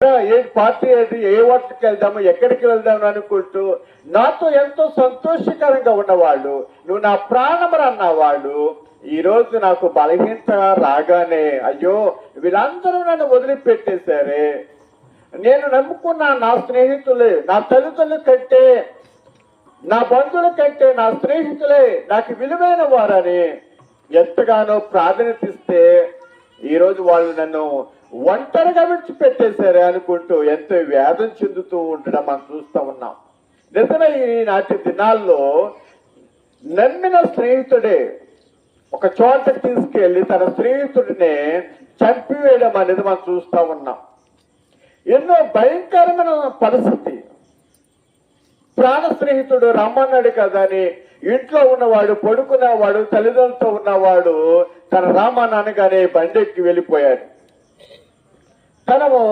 ఏ party ఏది ఏ వర్క్కి వెళ్దాము ఎక్కడికి వెళ్దాము అనుకుంటూ నాతో ఎంతో సంతోషకరంగా ఉన్నవాళ్ళు నువ్వు నా ప్రాణమని అన్నవాళ్ళు ఈ రోజు నాకు బలహీనత రాగానే అయ్యో వీళ్ళందరూ నన్ను వదిలిపెట్టేశారే. నేను నమ్ముకున్న నా స్నేహితులే నా తల్లిదండ్రుల కంటే నా బంధువుల కంటే నా స్నేహితులే నాకు విలువైన వారని ఎంతగానో ప్రాధాన్యత ఇస్తే ఈరోజు వాళ్ళు నన్ను ఒంటరిగా విడిచిపెట్టేశారే అనుకుంటూ ఎంతో వేదం చెందుతూ ఉండడం మనం చూస్తూ ఉన్నాం. నిజమే ఈనాటి దినాల్లో నమ్మిన స్నేహితుడే ఒక చోటకి తీసుకెళ్ళి తన స్నేహితుడిని చంపివేయడం అనేది మనం చూస్తూ ఉన్నాం. ఎన్నో భయంకరమైన పరిస్థితి. ప్రాణ స్నేహితుడు రమ్మన్నాడు కదా అని ఇంట్లో ఉన్నవాడు పడుకున్నవాడు తల్లిదండ్రులతో ఉన్నవాడు తన రామాన్ని బండి బండెక్కి వెళ్ళిపోయాడు. తనము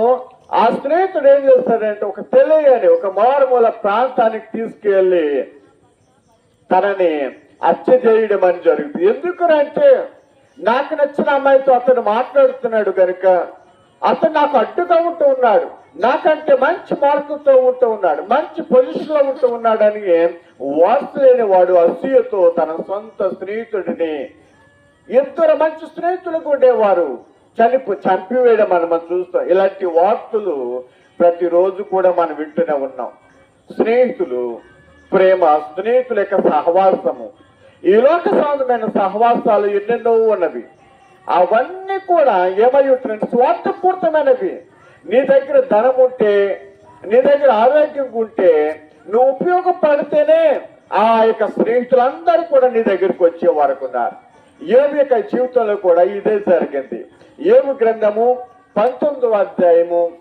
ఆ స్నేహితుడు ఏం చేస్తాడంటే ఒక తెలియని ఒక మారుమూల ప్రాంతానికి తీసుకెళ్ళి తనని హత్య చేయడం అని జరుగుతుంది. ఎందుకనంటే నాకు నచ్చిన అమ్మాయితో అతను మాట్లాడుతున్నాడు కనుక అతను నాకు అడ్డుగా ఉంటూ ఉన్నాడు. నాకంటే మంచి మార్కులతో ఉంటూ ఉన్నాడు. మంచి పొజిషన్లో ఉంటూ ఉన్నాడని వార్తలేని వాడు అసూయతో తన సొంత స్నేహితుడిని ఇద్దరు మంచి స్నేహితులకు ఉండేవారు. చలిపు చంపివేయడం మనం మనం చూస్తాం. ఇలాంటి వార్తలు ప్రతిరోజు కూడా మనం వింటూనే ఉన్నాం. స్నేహితులు ప్రేమ స్నేహితుల యొక్క సహవాసము. ఈ లోక సంబంధమైన సహవాసాలు ఎన్నెన్నో ఉన్నవి. అవన్నీ కూడా ఏమై ఉంటున్నాయి స్వార్థపూర్తమైనవి. నీ దగ్గర ధనం ఉంటే నీ దగ్గర ఆరోగ్యం ఉంటే నువ్వు ఉపయోగపడితేనే ఆ యొక్క స్నేహితులందరూ కూడా నీ దగ్గరికి వచ్చే వరకు ఉన్నారు. ఏమి యొక్క జీవితంలో కూడా ఇదే జరిగింది. ఏము గ్రంథము పంతొమ్మిదవ అధ్యాయము.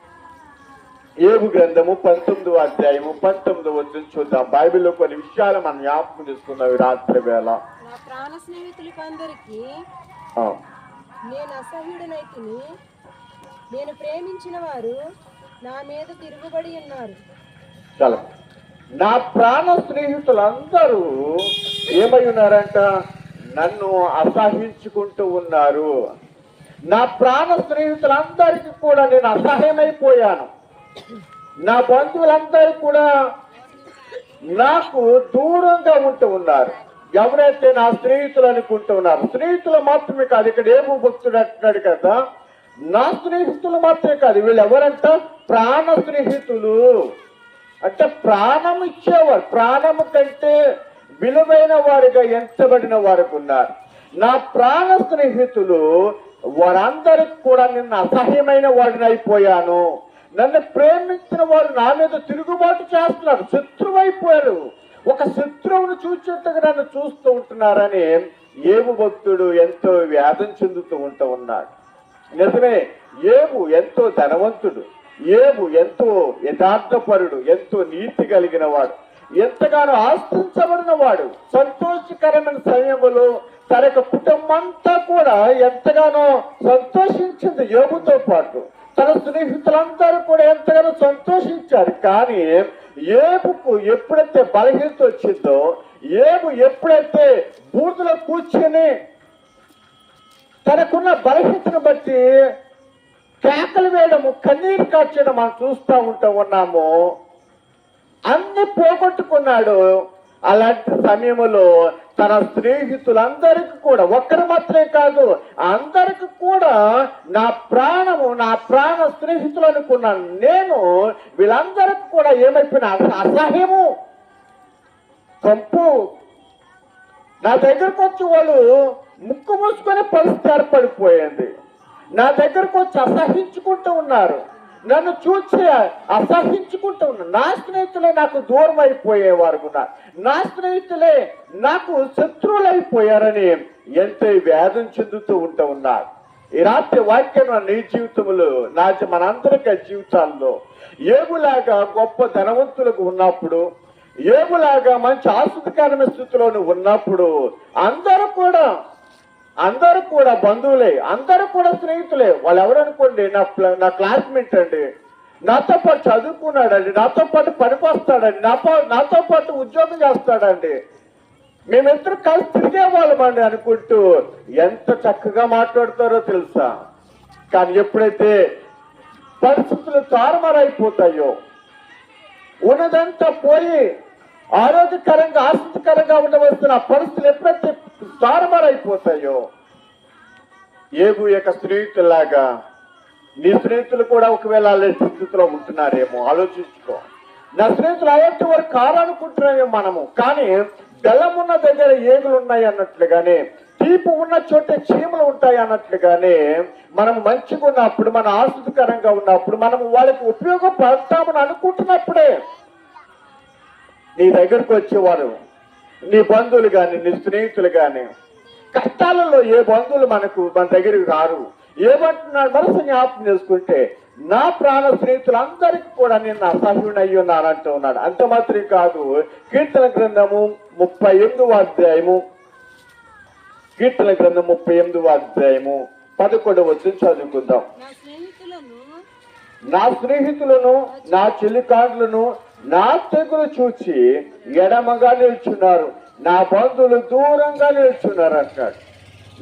ఏబు గ్రంథము పంతొమ్మిదవ అధ్యాయము పంతొమ్మిదవ వచ్చిన చూద్దాం. బైబిల్లో కొన్ని విషయాలు మనం జ్ఞాపకం చేసుకున్నాం రాత్రి వేళ. ప్రాణ నేను అసహ్యుడనైతిని నేను ప్రేమించిన వారు నా మీద తిరుగుబడి ఉన్నారు. చాలా. నా ప్రాణ స్నేహితులందరూ ఏమై ఉన్నారంట? నన్ను అసహించుకుంటూ ఉన్నారు. నా ప్రాణ స్నేహితులందరికీ కూడా నేను అసహ్యమైపోయాను. నా బంధువులందరూ కూడా నాకు దూరంగా ఉంటూ ఉన్నారు. ఎవరైతే నా స్నేహితులు అనుకుంటూ ఉన్నారు స్నేహితులు మాత్రమే కాదు ఇక్కడ ఏమో భక్తుడు అంటున్నాడు కదా నా స్నేహితులు మాత్రమే కాదు వీళ్ళు ఎవరంట? ప్రాణ స్నేహితులు. అంటే ప్రాణం ఇచ్చేవారు. ప్రాణము కంటే విలువైన వారిగా ఎంచబడిన వారికి ఉన్నారు నా ప్రాణ స్నేహితులు వారందరికి కూడా నిన్న అసహ్యమైన వాడిని అయిపోయాను. నన్ను ప్రేమించిన వారు నా మీద తిరుగుబాటు చేస్తున్నారు. శత్రువు అయిపోయారు. ఒక శత్రువును చూచేట్టుగా నన్ను చూస్తూ ఉంటున్నారని ఏము భక్తుడు ఎంతో వ్యాధం చెందుతూ ఉంటూ ఉన్నాడు. నిజమే ఏబు ఎంతో ధనవంతుడు. ఏబు ఎంతో యథార్థపరుడు ఎంతో నీతి కలిగిన వాడు. ఎంతగానో ఆశించబడిన వాడు సంతోషకరమైన సమయంలో తన యొక్క కుటుంబంతా కూడా ఎంతగానో సంతోషించింది యోగుతో పాటు. తన స్నేహితులందరూ కూడా ఎంతగానో సంతోషించారు. కానీ ఏపుకు ఎప్పుడైతే బలహీనత వచ్చిందో ఏపు ఎప్పుడైతే బూర్దులో కూర్చొని తనకున్న బలహీనతను బట్టి కేకలు వేయడము కన్నీరు కాచడం మనం చూస్తూ ఉంటా ఉన్నాము అన్ని పోగొట్టుకున్నాడు. అలాంటి సమయంలో తన స్నేహితులందరికీ కూడా ఒక్కరు మాత్రమే కాదు అందరికి కూడా నా ప్రాణము నా ప్రాణ స్నేహితులు అనుకున్నాను నేను వీళ్ళందరికి కూడా ఏమైపోయినా అసహ్యము కంపు. నా దగ్గరకు వచ్చి వాళ్ళు ముక్కు మూసుకునే పరిస్థితి ఏర్పడిపోయింది. నా దగ్గరకు వచ్చి అసహించుకుంటూ ఉన్నారు. నన్ను చూసి అసహించుకుంటూ ఉన్నా నా స్నేహితులే నాకు దూరం అయిపోయేవారు ఉన్నారు నా స్నేహితులే నాకు శత్రువులైపోయారని ఎంతో వేదం చెందుతూ ఉంటూ ఉన్నారు. ఈ రాత్రి వాక్యం నీ జీవితంలో నా జీ- మనందరికీ జీవితాల్లో ఏములాగా గొప్ప ధనవంతులకు ఉన్నప్పుడు ఏములాగా మంచి ఆసక్తికరమైన స్థితిలోని ఉన్నప్పుడు అందరూ కూడా కూడా బంధువులే అందరూ కూడా స్నేహితులే. వాళ్ళు ఎవరనుకోండి నా నా క్లాస్మేట్ అండి. నాతో పాటు చదువుకున్నాడండి నాతో పాటు పనికొస్తాడండి నా పా- నాతో పాటు ఉద్యోగం చేస్తాడండి. మేమిద్దరు కలిసి తిరిగే వాళ్ళమండి అనుకుంటూ ఎంత చక్కగా మాట్లాడతారో తెలుసా? కానీ ఎప్పుడైతే పరిస్థితులు తారుమారైపోతాయో ఉన్నదంతా పోయి ఆరోగ్యకరంగా ఆసక్తికరంగా ఉండవలసిన పరిస్థితులు ఎప్పుడైతే తారుమారైపోతాయో ఏబు యొక్క స్నేహితులాగా నీ స్నేహితులు కూడా ఒకవేళ అలాంటి స్థితిలో ఉంటున్నారేమో ఆలోచించుకో. నా స్నేహితులు అలాంటి వారు కారనుకుంటున్నామే మనము కానీ బెల్లం ఉన్న దగ్గర ఏగులు ఉన్నాయి అన్నట్లుగానే తీపు ఉన్న చోట చీమలు ఉంటాయి అన్నట్లుగానే మనం మంచిగా ఉన్నప్పుడు మన ఆసక్తికరంగా ఉన్నప్పుడు మనం వాళ్ళకి ఉపయోగపడతామని అనుకుంటున్నప్పుడే నీ దగ్గరకు వచ్చేవారు. నీ బంధువులు కానీ నీ స్నేహితులు కానీ కష్టాలలో ఏ బంధువులు మనకు మన దగ్గరికి రారు. ఏమంటున్నాడు మనసు జ్ఞాపకం చేసుకుంటే నా ప్రాణ స్నేహితులందరికీ కూడా నేను అసహ్యుని అయ్యి ఉన్నాను అంటూ ఉన్నాడు. అంత మాత్రం కాదు కీర్తన గ్రంథము ముప్పై ఎనిమిదవ అధ్యాయము. కీర్తన గ్రంథం ముప్పై ఎనిమిదవ అధ్యాయము. పదకొండవ వచ్చి చదువుకుందాం. నా స్నేహితులను నా స్నేహితులను నా చెల్లికాండ్లను నా తెగులు చూచి ఎడమగా నిల్చున్నారు. నా బంధువులు దూరంగా నిల్చున్నారు అంటాడు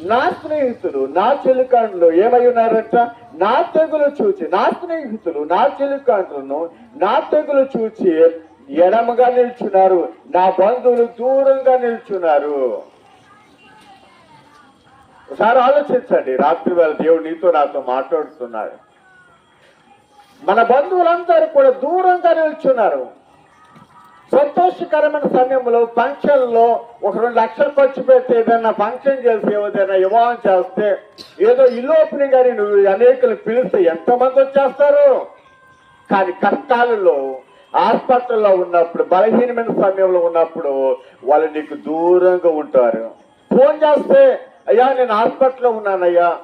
నా స్నేహితులు నా చెల్లికాండ్లు ఏమై ఉన్నారంట? నా తెగులు చూచి నా స్నేహితులు నా చెల్లికాండ్లను నా తెగులు చూచి ఎడమగా నిల్చున్నారు. నా బంధువులు దూరంగా నిల్చున్నారు. ఒకసారి ఆలోచించండి. రాత్రి వేళ దేవుడు నీతో నాతో మాట్లాడుతున్నాడు. మన బంధువులందరూ కూడా దూరంగా నిల్చున్నారు. సంతోషకరమైన సమయంలో ఫంక్షన్లో ఒక రెండు లక్షలు ఖర్చు పెట్టి ఏదైనా ఫంక్షన్ చేసి ఏదైనా వివాహం చేస్తే ఏదో ఇల్లు ఓపెనింగ్ అని నువ్వు అనేకలు పిలిస్తే ఎంతమంది వచ్చేస్తారు. కానీ కష్టాలలో హాస్పిటల్లో ఉన్నప్పుడు బలహీనమైన సమయంలో ఉన్నప్పుడు వాళ్ళు నీకు దూరంగా ఉంటారు. ఫోన్ చేస్తే అయ్యా నేను హాస్పిటల్లో ఉన్నానయ్యా.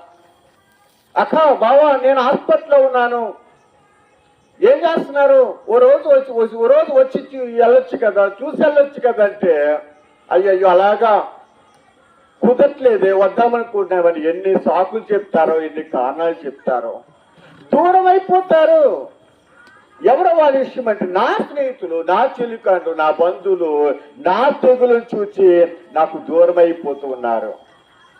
అక్క బావా నేను హాస్పిటల్లో ఉన్నాను. ఏం చేస్తున్నారు? ఓ రోజు వచ్చి ఓ రోజు వచ్చి చూ- వెళ్ళొచ్చు కదా చూసి వెళ్ళొచ్చు కదా అంటే అయ్యయ్యో అలాగా. కుదరట్లేదే వద్దామనుకుంటున్నామని ఎన్ని సాకులు చెప్తారో ఎన్ని కారణాలు చెప్తారో. దూరం అయిపోతారు. ఎవరు వాళ్ళ ఇష్టం అంటే నా స్నేహితులు నా చెలికాండు నా బంధువులు నా తెగులను చూచి నాకు దూరం అయిపోతూ ఉన్నారు.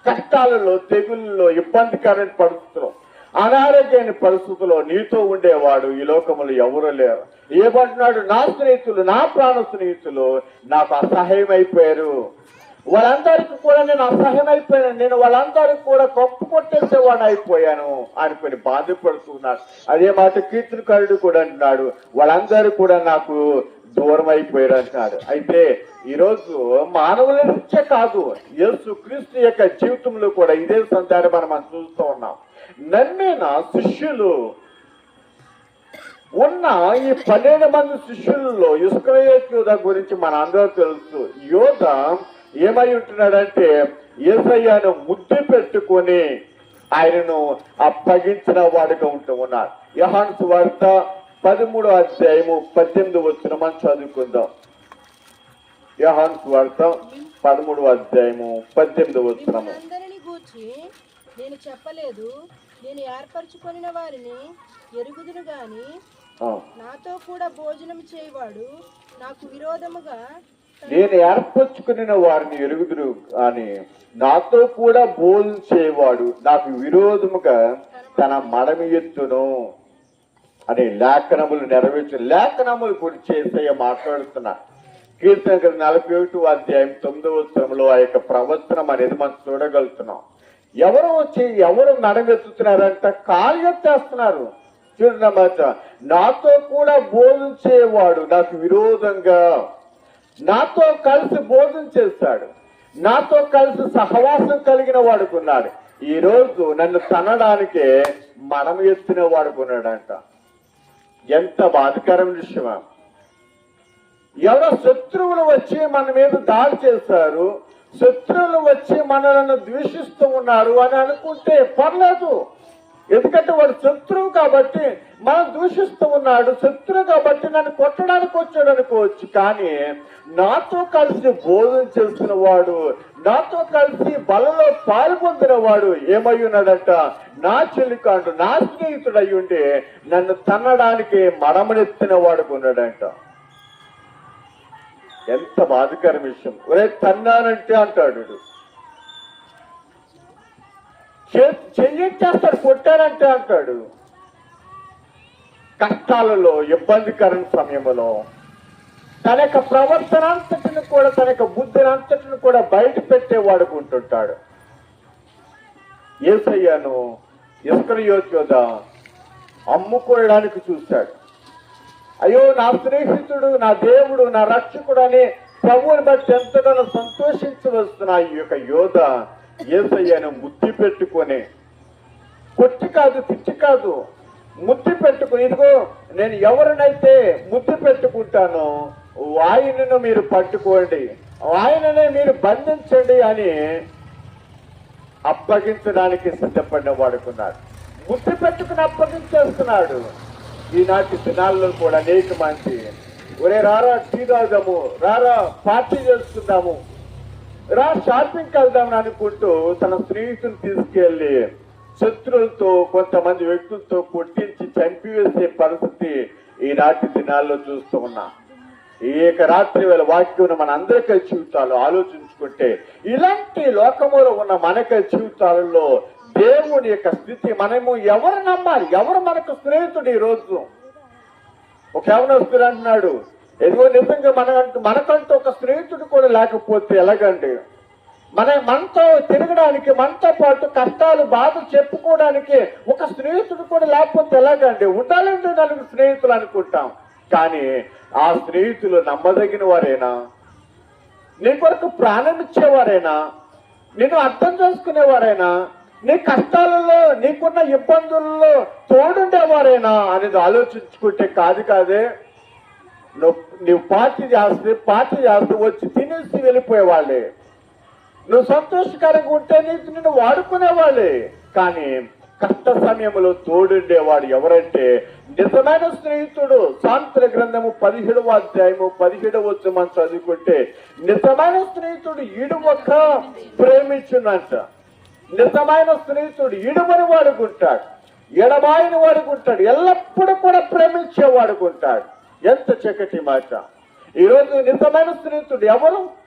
కష్టాలలో తెగుల్లో ఇబ్బందికరం పడుతున్నాం అనారోగ్యమైన పరిస్థితుల్లో నీతో ఉండేవాడు ఈ లోకములు ఎవరు లేరు. ఏమంటున్నాడు? నా స్నేహితులు నా ప్రాణ స్నేహితులు నాకు అసహ్యం అయిపోయారు వాళ్ళందరికీ కూడా నేను అసహ్యం అయిపోయాను నేను వాళ్ళందరికీ కూడా కప్పు కొట్టేసేవాడు అయిపోయాను అనుకుని బాధపడుతున్నాడు. అదే మాట కీర్తనకారుడు కూడా అంటున్నాడు. వాళ్ళందరూ కూడా నాకు దూరం అయిపోయాడు అంటున్నాడు అయితే ఈరోజు మానవుల నుంచే కాదు యేసు క్రీస్తు యొక్క జీవితంలో కూడా ఇదే సందర్భాన్ని మనం చూస్తూ ఉన్నాం. నమ్మిన శిష్యులు ఉన్న ఈ పన్నెండు మంది శిష్యులలో ఇస్కరయోత్ యోధ గురించి మన అందరూ తెలుసు. యోధ ఏమై ఉంటున్నాడంటే ఏసయ్యను ముద్దు పెట్టుకొని ఆయనను అప్పగించిన వాడుగా ఉంటూ ఉన్నారు యహాన్ వార్త పదమూడో అధ్యాయము పద్దెనిమిది వచ్చిన మనం చదువుకుందాం. యహాన్ సువార్త పదమూడో అధ్యాయము పద్దెనిమిది వచ్చినము నేను చెప్పలేదు నేను ఏర్పరచుకొనిన వారిని ఎరుగుదును గాని నాతో కూడా భోజనం చేయవాడు నాకు విరోధముగా నేను ఏర్పరచుకున్న వారిని ఎరుగుదురు అని నాతో కూడా బోధించేవాడు నాకు విరోధముగా తన మడమి ఎత్తును. అనే లేఖనములు నెరవేర్చు లేఖనములు గురించి ఏసయ్య మాట్లాడుతున్నారు కీర్తన నలభై ఒకటి అధ్యాయం తొమ్మిదవ వచనంలో ఆ యొక్క ప్రవచనం అనేది మనం చూడగలుగుతున్నాం. ఎవరు వచ్చి ఎవరు నడవెత్తుతున్నారంట కాలు ఎత్తేస్తున్నారు చూడమాట నాతో కూడా బోధించేవాడు నాకు విరోధంగా. నాతో కలిసి భోజనం చేస్తాడు నాతో కలిసి సహవాసం కలిగిన వాడుకున్నాడు. ఈరోజు నన్ను తనడానికే మనం ఎత్తిన వాడుకున్నాడంట. ఎంత బాధకరం విషయమా ఎవరో శత్రువులు వచ్చి మన మీద దాడి చేశారు శత్రువులు వచ్చి మనలను ద్వేషిస్తూ ఉన్నారు అని అనుకుంటే పర్లేదు. ఎందుకంటే వాడు శత్రువు కాబట్టి మనం దూషిస్తూ ఉన్నాడు శత్రువు కాబట్టి నన్ను కొట్టడానికి వచ్చాడు అనుకోవచ్చు. కానీ నాతో కలిసి భోజనం చేస్తున్న వాడు నాతో కలిసి బలలో పాల్పొందిన వాడు ఏమై ఉన్నాడంట? నా చెల్లికాండు నా స్నేహితుడు అయి నన్ను తన్నడానికి మడమనెత్తిన వాడు ఉన్నాడంట. ఎంత బాధకర విషయం. ఒరే తన్నానంటే అంటాడు వీడు. చెల్లించేస్తాడు కొట్టారంటే అంటాడు. కష్టాలలో ఇబ్బందికరణ సమయంలో తన యొక్క ప్రవర్తన అంతటిని కూడా తన యొక్క బుద్ధిని అంతటిని కూడా బయట పెట్టేవాడు ఉంటుంటాడు. ఏసయ్యాను ఇస్కరయోత్యోద అమ్ముకోవడానికి చూశాడు. అయ్యో నా స్నేహితుడు నా దేవుడు నా రక్షకుడు అని ప్రభువుని బట్టి ఎంతగానో సంతోషించవలసిన ఈ యొక్క యోధ ఏసయ్యను బుద్ధి పెట్టుకొని కొట్టి కాదు తిట్టి కాదు. ముద్దు పెట్టుకుని ఇదిగో నేను ఎవరినైతే ముద్దు పెట్టుకుంటానో ఆయనను మీరు పట్టుకోండి. ఆయననే మీరు బంధించండి అని అప్పగించడానికి సిద్ధపడిన వాడుకున్నాడు. ముద్దు పెట్టుకుని అప్పగించేస్తున్నాడు. ఈనాటి దినాల్లో కూడా అనేక మంది ఒరే రారా టీ తాగుదాము రారా పార్టీ చేసుకుందాము రా షాపింగ్కి వెళ్దామని అనుకుంటూ తన స్నేహితుని తీసుకెళ్ళి శత్రువులతో కొంతమంది వ్యక్తులతో కొట్టించి చంపివేసే పరిస్థితి ఈనాటి దినాల్లో చూస్తూ ఉన్నా. ఈ యొక్క రాత్రి వేళ వాక్యం మన అందరికీ జీవితాలు ఆలోచించుకుంటే ఇలాంటి లోకములో ఉన్న మనక జీవితాలలో దేవుని యొక్క స్థితి మనము ఎవరు నమ్మాలి? ఎవరు మనకు స్నేహితుడు ఈ రోజు? ఒక యవనస్తుడు అంటున్నాడు ఎదుగు నిజంగా మన మనకంటూ ఒక స్నేహితుడు కూడా లేకపోతే ఎలాగండి? మన మనతో తిరగడానికి మనతో పాటు కష్టాలు బాధలు చెప్పుకోవడానికి ఒక స్నేహితుడు కూడా లేకపోతే ఎలాగండి? ఉండాలంటే నలుగురు స్నేహితులు అనుకుంటాం. కానీ ఆ స్నేహితులు నమ్మదగిన వారేనా? నీ కొరకు ప్రాణం ఇచ్చేవారైనా? నేను అర్థం చేసుకునేవారైనా? నీ కష్టాలలో నీకున్న ఇబ్బందుల్లో తోడుండేవారేనా అనేది ఆలోచించుకుంటే కాదు కాదే. నువ్వు నువ్వు పార్టీ చేస్తే పార్టీ చేస్తే వచ్చి తినేసి వెళ్ళిపోయేవాళ్ళే. నువ్వు సంతోషకరంగా ఉంటే నిన్ను వాడుకునేవాళ్ళే. కానీ కష్ట సమయంలో తోడుండేవాడు ఎవరంటే నిజమైన స్నేహితుడు. సాంత్ర గ్రంథము పదిహేడవ అధ్యాయము పదిహేడవ వచ్చి మనం చదువుకుంటే నిజమైన స్నేహితుడు ఈడుమొక్క ప్రేమించునంట. నిజమైన స్నేహితుడు ఈడుమని వాడుకుంటాడు. ఎడబాయిని వాడుకుంటాడు. ఎల్లప్పుడూ కూడా ప్రేమించే వాడుకుంటాడు ఎంత చక్కటి మాట. ఈరోజు నిజమైన స్నేహితుడు ఎవరు?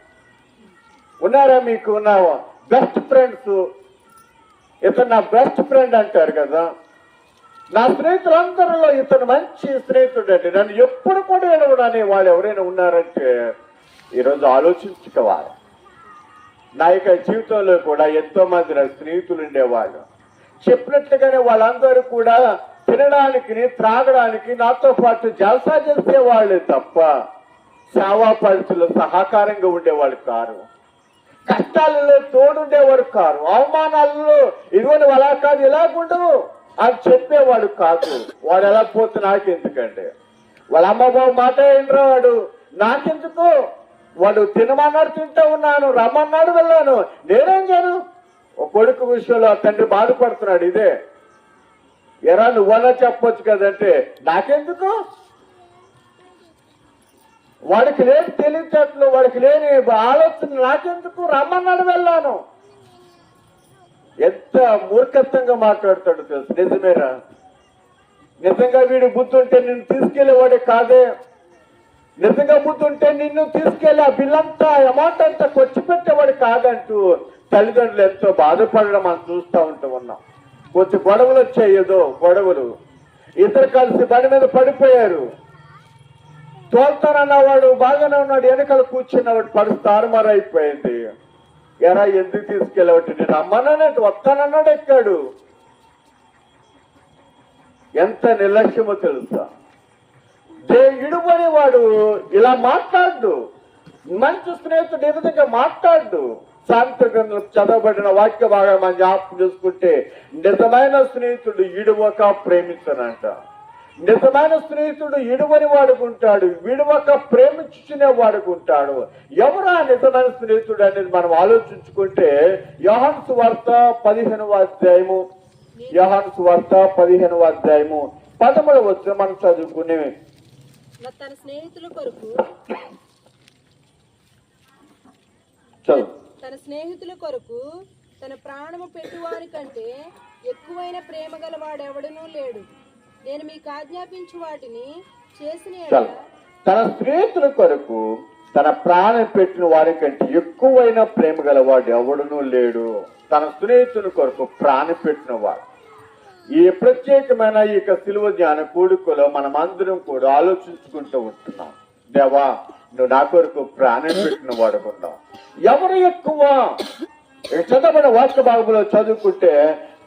ఉన్నారా మీకు? నా బెస్ట్ ఫ్రెండ్స్ ఇతను నా బెస్ట్ ఫ్రెండ్ అంటారు కదా. నా స్నేహితులందరిలో ఇతను మంచి స్నేహితుడు అండి నన్ను ఎప్పుడు కూడా వినవడని వాళ్ళు ఎవరైనా ఉన్నారంటే ఈరోజు ఆలోచించుకోవాలి. నా యొక్క జీవితంలో కూడా ఎంతో మంది నా స్నేహితులు ఉండేవాళ్ళు. చెప్పినట్లుగానే వాళ్ళందరూ కూడా తినడానికి త్రాగడానికి నాతో పాటు జల్సా చేసేవాళ్ళే తప్ప సేవా పరిస్థితుల్లో సహకారంగా ఉండేవాళ్ళు కారు. కష్టాలలో తోడుండేవాడు కాదు అవమానాలలో ఇదిగోని అలా కాదు ఇలాగుండవు అని చెప్పేవాడు కాదు. వాడు ఎలా పోతే నాకెందుకంటే వాళ్ళ అమ్మ బాబు మాట ఏంట్రా వాడు? నాకెందుకు? వాడు తినమన్నాడు తింటూ ఉన్నాను రమ్మన్నాడు వెళ్ళాను. నేనేం చేయను? ఒక కొడుకు విషయంలో ఆ తండ్రి బాధపడుతున్నాడు ఇదే. ఎరా నువ్వన్నా చెప్పొచ్చు కదంటే నాకెందుకు? వాడికి లేని తెలివితేటలు వాడికి లేని ఆలోచన నాకెందుకు? రమ్మన్నాడు వెళ్ళాను. ఎంత మూర్ఖత్వంగా మాట్లాడతాడు తెలుసు. నిజమేరా? నిజంగా వీడి బుద్ధి ఉంటే నిన్ను తీసుకెళ్ళేవాడే కాదే. నిజంగా బుద్ధి ఉంటే నిన్ను తీసుకెళ్ళి ఆ బిల్లంతా అమౌంట్ అంతా ఖర్చు పెట్టేవాడు కాదంటూ తల్లిదండ్రులు ఎంతో బాధపడడం మనం చూస్తూ ఉంటూ ఉన్నాం. కొంచెం గొడవలు వచ్చాయి ఏదో గొడవలు. ఇద్దరు కలిసి బండి మీద పడిపోయారు. తోల్తానన్నవాడు బాగానే ఉన్నాడు వెనకాల కూర్చున్నవాడు పరిస్థితి తారుమారైపోయింది. ఎరా ఎందుకు తీసుకెళ్ళవట్టు నేను అమ్మనానంటే వస్తానన్నాడు ఎక్కాడు. ఎంత నిర్లక్ష్యమో తెలుసా? దే ఇడుబడి వాడు ఇలా మాట్లాడు. మంచి స్నేహితుడు ఏ విధంగా మాట్లాడు. శాంతి చదవబడిన వాక్య భాగం మనం జ్ఞాపకం చేసుకుంటే నిజమైన స్నేహితుడు ఇడువక ప్రేమించనంట. నిజమైన స్నేహితుడు ఇడువని వాడుకుంటాడు విడువక ప్రేమించుకునే వాడుకుంటాడు. ఎవరు ఆ నిజమైన స్నేహితుడు అనేది మనం ఆలోచించుకుంటే యోహాన్స్ వార్త పదిహేనవ అధ్యాయము. యోహాన్స్ వార్త పదిహేనవ అధ్యాయము. పదమూడవ వచ్చి మనం చదువుకునే. తన స్నేహితుల కొరకు తన స్నేహితుల కొరకు తన ప్రాణము పెట్టువారి కంటే ఎక్కువైన ప్రేమ గలవాడెవడనూ లేడు. నేను మీకు ఆజ్ఞాపించు వాటిని చేసిన తన స్నేహితుల కొరకు తన ప్రాణం పెట్టిన వారి కంటే ఎక్కువైన ప్రేమ గలవాడు ఎవడునూ లేడు. తన స్నేహితుల కొరకు ప్రాణం పెట్టిన వాడు. ఈ ప్రత్యేకమైన ఈ యొక్క సిలువ జ్ఞాన కూడుకలో మనం అందరం కూడా ఆలోచించుకుంటూ ఉంటున్నాం. దేవా నువ్వు నా కొరకు ప్రాణం పెట్టిన వాడుకున్నావు ఎవరు ఎక్కువ? ఈ చదవబడిన వాక్య భాగంలో చదువుకుంటే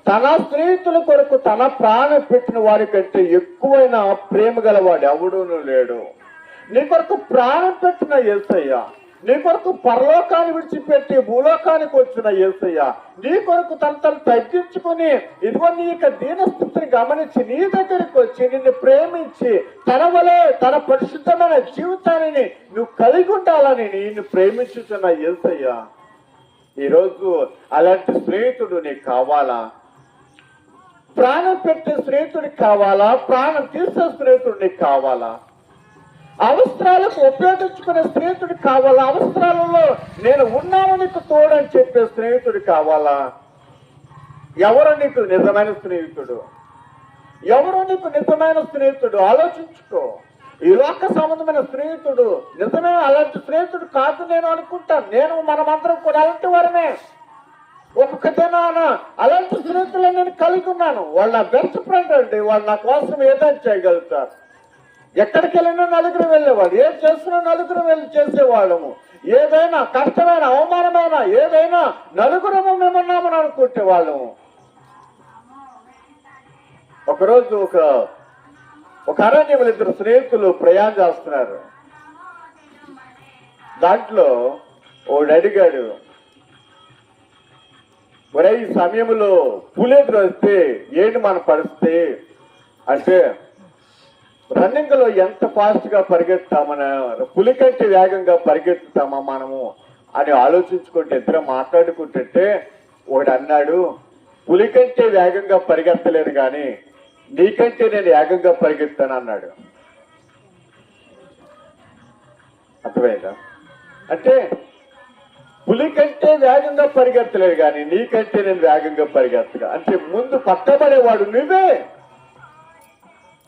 తన స్నేహితుల కొరకు తన ప్రాణం పెట్టిన వారి కంటే ఎక్కువైన ప్రేమ గలవాడు ఎవడూనూ లేడు. నీ కొరకు ప్రాణం పెట్టిన యేసయ్య నీ కొరకు పరలోకాన్ని విడిచిపెట్టి భూలోకానికి వచ్చిన యేసయ్య నీ కొరకు తన తను తగ్గించుకుని ఇదిగో నీ యొక్క దీనస్థితిని గమనించి నీ దగ్గరికి వచ్చి నిన్ను ప్రేమించి తన వలె తన పరిశుద్ధమైన జీవితాన్ని నువ్వు కలిగి ఉండాలని నిన్ను ప్రేమించుతున్న యేసయ్య ఈరోజు అలాంటి స్నేహితుడు నీకు కావాలా? ప్రాణం పెట్టే స్నేహితుడికి కావాలా? ప్రాణం తీసే స్నేహితుడికి కావాలా? అవసరాలకు ఉపయోగించుకునే స్నేహితుడు కావాలా? అవసరాలలో నేను ఉన్నాను నీకు తోడని చెప్పే స్నేహితుడు కావాలా? ఎవరు నీకు నిజమైన స్నేహితుడు? ఎవరు నీకు నిజమైన స్నేహితుడు? ఆలోచించుకో. ఈ లోక సంబంధమైన స్నేహితుడు నిజమే అలాంటి స్నేహితుడు కాదు నేను అనుకుంటాను. నేను మనమందరం కూడా అలాంటి వారమే. ఒక్కొక్క దినాన అలాంటి స్నేహితులు నేను కలిగి ఉన్నాను. వాళ్ళు నా బెస్ట్ ఫ్రెండ్ అండి. వాళ్ళు నా కోసం ఏదైనా చేయగలుగుతారు. ఎక్కడికి వెళ్ళినా నలుగురు వెళ్ళేవాడు ఏం చేస్తున్నా నలుగురు వెళ్ళి చేసేవాళ్ళము. ఏదైనా కష్టమైన అవమానమైన ఏదైనా నలుగురము మేమున్నామని అనుకుంటే వాళ్ళము. ఒకరోజు ఒక ఒక అరణ్యములు ఇద్దరు స్నేహితులు ప్రయాణం చేస్తున్నారు. దాంట్లో ఓడు అడిగాడు మరి ఈ సమయంలో పులేదురు వస్తే ఏంటి మన పరిస్థితి? అంటే రన్నింగ్లో ఎంత ఫాస్ట్గా పరిగెత్తామని పులి కంటే వేగంగా పరిగెత్తుతామా మనము అని ఆలోచించుకుంటే ఇద్దరు మాట్లాడుకుంటుంటే ఒకడు అన్నాడు పులి కంటే వేగంగా పరిగెత్తలేను కానీ నీకంటే నేను వేగంగా పరిగెత్తాను అన్నాడు. అర్థమైందా? అంటే పులి కంటే వేగంగా పరిగెత్తలేదు కానీ నీకంటే నేను వేగంగా పరిగెత్తగా. అంటే ముందు పట్టబడేవాడు నువ్వే.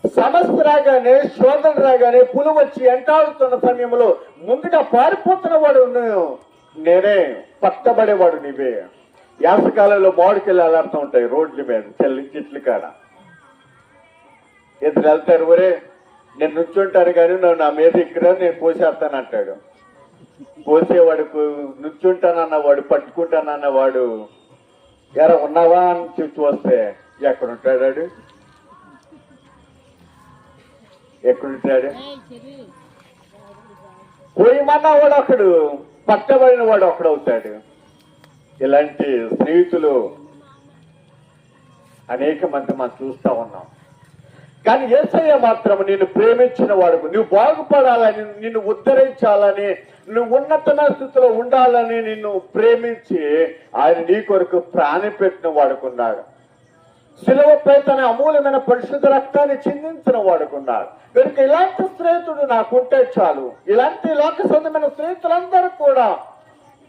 సమస్య రాగానే శోధన రాగానే పులి వచ్చి ఎంటాడుతున్న సమయంలో ముందుగా పారిపోతున్న వాడు నువ్వు. నేనే పట్టబడేవాడు నువ్వే. యాసకాలంలో మామిడికెళ్ళి అలాడుతూ ఉంటాయి రోడ్ల మీద చెల్లి చెట్లు కాడ. ఇద్దరు వెళ్తారు ఒరే నేను నుంచుంటాను కానీ నా మీద ఇక్కడ నేను పోసేస్తాను అంటాడు. పోసేవాడు నుంచుంటానన్నవాడు పట్టుకుంటానన్నవాడు ఎర ఉన్నావా? అని చూసి వస్తే ఎక్కడుంటాడాడు ఎక్కడుంటాడు పోయమన్నా వాడు ఒకడు పట్టబడిన వాడు ఒకడు అవుతాడు. ఇలాంటి స్నేహితులు అనేక మంది మనం చూస్తా ఉన్నాం. కానీ ఏసయ్య మాత్రం నిన్ను ప్రేమించిన వాడు నువ్వు బాగుపడాలని నిన్ను ఉద్ధరించాలని నువ్వు ఉన్నతమైన స్థితిలో ఉండాలని నిన్ను ప్రేమించి ఆయన నీ కొరకు ప్రాణం పెట్టిన వాడుకున్నాడు. సిలవపై తన అమూల్యమైన పరిశుద్ధ రక్తాన్ని చిందించిన వాడుకున్నాడు. కనుక ఇలాంటి స్నేహితుడు నాకుంటే చాలు. ఇలాంటి లోక సొంతమైన స్నేహితులందరూ కూడా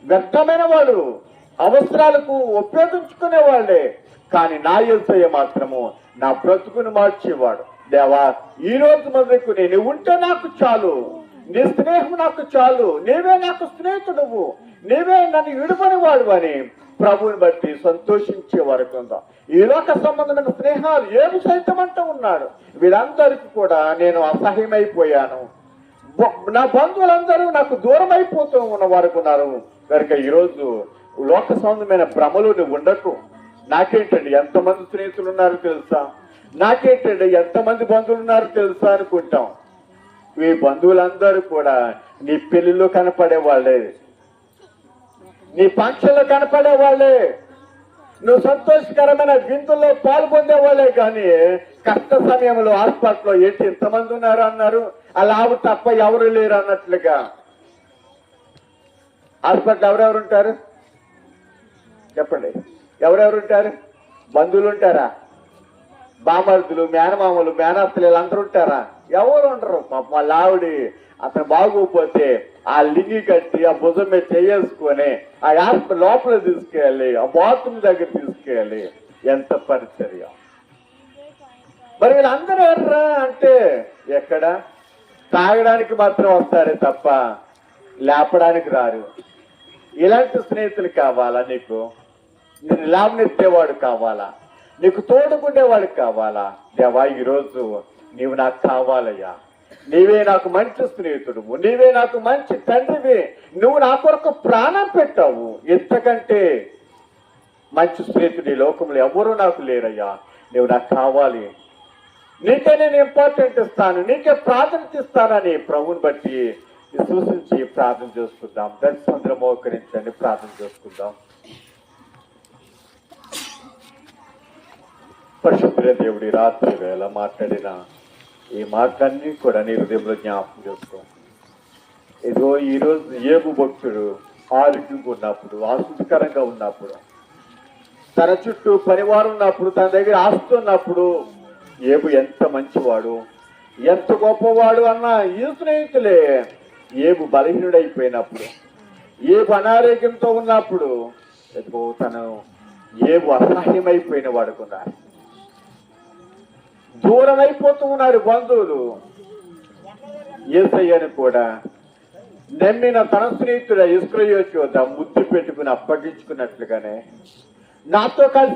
వ్యర్థమైన వాడు అవసరాలకు ఉపయోగించుకునే వాళ్ళే. కానీ నా యేసయ్య మాత్రము నా బ్రతుకును మార్చేవాడు. దేవా ఈ రోజు నేను ఉంటే నాకు చాలు. నీ స్నేహం నాకు చాలు. నీవే నాకు స్నేహితుడువు. నీవే నన్ను విడుపని వాడు అని ప్రభువుని బట్టి సంతోషించే వరకు ఉందా? ఈ లోక సంబంధమైన స్నేహాలు ఏమి సైతం అంటూ ఉన్నాడు వీరందరికీ కూడా నేను అసహ్యమైపోయాను. నా బంధువులందరూ నాకు దూరం అయిపోతూ ఉన్న వారు ఉన్నారు. కనుక ఈరోజు లోక సంబంధమైన భ్రమలు నువ్వు ఉండకు. నాకేంటండి ఎంతమంది స్నేహితులు ఉన్నారో తెలుసా? నాకేంటండి ఎంతమంది బంధువులు ఉన్నారో తెలుసా అనుకుంటాం. ఈ బంధువులందరూ కూడా నీ పెళ్ళిలో కనపడే వాళ్ళే. నీ ఫంక్షన్లో కనపడే వాళ్ళే. నువ్వు సంతోషకరమైన విందుల్లో పాల్పొందే వాళ్ళే కానీ కష్ట సమయంలో హాస్పిటల్లో ఏంటి ఎంతమంది ఉన్నారు అన్నారు? అలా ఆవు తప్ప ఎవరు లేరు అన్నట్లుగా. హాస్పిటల్ ఎవరెవరు ఉంటారు? చెప్పండి. ఎవరెవరు ఉంటారు బంధువులు ఉంటారా బామర్దులు మేనమామలు మేనత్తలు వీళ్ళందరూ ఉంటారా ఎవరు ఉండరు పాప వాళ్ళ అతను బాగోపోతే ఆ లింగి కట్టి ఆ భుజం మీద చేసుకొని ఆ యాప్ లోపల తీసుకెళ్ళి ఆ బాత్రూమ్ దగ్గర తీసుకెళ్ళి ఎంత పరిచర్య. మరి వీళ్ళందరూ ఎవర్రా అంటే ఎక్కడ? తాగడానికి మాత్రం వస్తారే తప్ప లేపడానికి రారు. ఇలాంటి స్నేహితులు కావాలా నీకు? నేను లాభనెత్తేవాడు కావాలా? నీకు తోడుకుండేవాడు కావాలా? దేవా ఈరోజు నీవు నాకు కావాలయ్యా. నీవే నాకు మంచి స్నేహితుడు నీవే నాకు మంచి తండ్రివి. నువ్వు నా కొరకు ప్రాణం పెట్టావు. ఎంతకంటే మంచి స్నేహితుడు ఈ లోకంలో ఎవరు నాకు లేరయ్యా. నువ్వు నాకు కావాలి. నీకే నేను ఇంపార్టెంట్ ఇస్తాను. నీకే ప్రాధాన్యత ఇస్తానని ప్రభుని బట్టి సూచించి ప్రార్థన చేసుకుందాం దర్శనం మోకరించండి. ప్రార్థన చేసుకుందాం. పరిశుద్ధుల దేవుడి రాత్రి వేళ మాట్లాడిన ఈ మాటలన్నీ కూడా నీ హృదయంలో జ్ఞాపకం చేసుకో. ఇదిగో ఈరోజు ఏబు భక్తుడు ఆరోగ్యంగా ఉన్నప్పుడు ఆసక్తికరంగా ఉన్నప్పుడు తన చుట్టూ పరివారం ఉన్నప్పుడు తన దగ్గర ఆస్తి ఉన్నప్పుడు ఏబు ఎంత మంచివాడు ఎంత గొప్పవాడు అన్న ఈ స్నేహితులే ఏబు బలహీనుడైపోయినప్పుడు ఏబు అనారోగ్యంతో ఉన్నప్పుడు ఎదుగో తను ఏబు అసహ్యమైపోయిన వాడుకున్నారు. దూరం అయిపోతూ ఉన్నారు బంధువులు. ఏసయ్యను కూడా నమ్మిన తన స్నేహితుడ ఇస్క్రయోచి ముద్దు పెట్టుకుని అప్పగించుకున్నట్లుగానే నాతో కలిసి